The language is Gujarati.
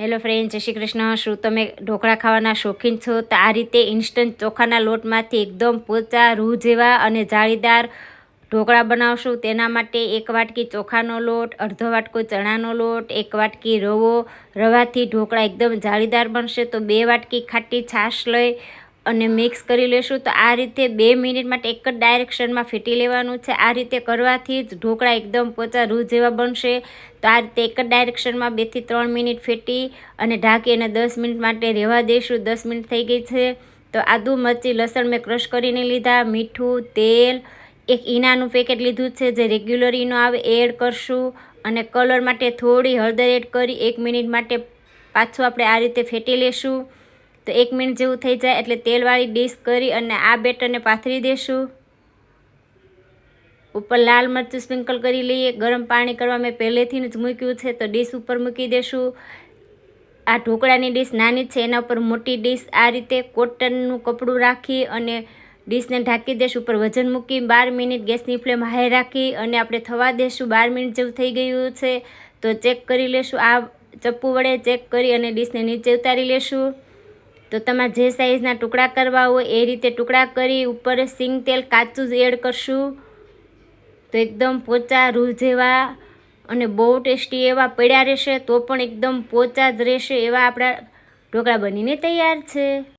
હેલો ફ્રેન્ડ, જય શ્રી કૃષ્ણ. શું તમે ઢોકળા ખાવાના શોખીન છો? તો આ રીતે ઇન્સ્ટન્ટ ચોખાના લોટમાંથી એકદમ પોચા, રૂ જેવા અને જાળીદાર ઢોકળા બનાવશું. તેના માટે એક વાટકી ચોખાનો લોટ, અડધો વાટકો ચણાનો લોટ, એક વાટકી રવો. રવાથી ઢોકળા એકદમ જાળીદાર બનશે. તો બે વાટકી ખાટી છાશ લઈ અને મિક્સ કરી લેશું, તો આ રીતે બે મિનિટ માટે એક જ ડાયરેક્શનમાં ફેટી લેવાનું છે. આ રીતે કરવાથી જ ઢોકળા એકદમ પોચા રૂ જેવા બનશે. તો આ રીતે એક જ ડાયરેક્શનમાં બેથી ત્રણ મિનિટ ફેટી અને ઢાંકી અને દસ મિનિટ માટે રહેવા દઈશું દસ મિનિટ થઈ ગઈ છે. તો આદુ, મરચી, લસણ મેં ક્રશ કરીને લીધા. મીઠું, તેલ. એક ઈનાનું પેકેટ લીધું છે, જે રેગ્યુલર ઈનો આવે એડ કરશું. અને કલર માટે થોડી હળદર એડ કરી, એક મિનિટ માટે પાછું આપણે આ રીતે ફેટી લેશું. તો એક મિનિટ જેવું થઈ જાય એટલે તેલવાળી ડીશ કરી અને આ બેટરને પાથરી દેશું. ઉપર લાલ મરચું સ્પ્રિંકલ કરી લઈએ. ગરમ પાણી કરવા મેં પહેલેથી જ મૂક્યું છે, તો ડીશ ઉપર મૂકી દેશું. આ ઢોકળાની ડીશ નાની છે, એના ઉપર મોટી ડીશ આ રીતે કોટનનું કપડું રાખી અને ડીશને ઢાંકી દેશું, ઉપર વજન મૂકી બાર મિનિટ ગેસની ફ્લેમ હાઈ રાખી અને આપણે થવા દેશું. બાર મિનિટ જેવું થઈ ગયું છે, તો ચેક કરી લેશું. આ ચપ્પુ વડે ચેક કરી અને ડીશને નીચે ઉતારી લેશું. તો તમારે જે સાઈઝના ટુકડા કરવા હોય એ રીતે ટુકડા કરી ઉપર સિંગ તેલ કાચું જ એડ કરશું. તો એકદમ પોચા રૂ જેવા અને બહુ ટેસ્ટી એવા પડ્યા રહેશે તો પણ એકદમ પોચા જ રહેશે એવા આપણા ઢોકળા બનીને તૈયાર છે.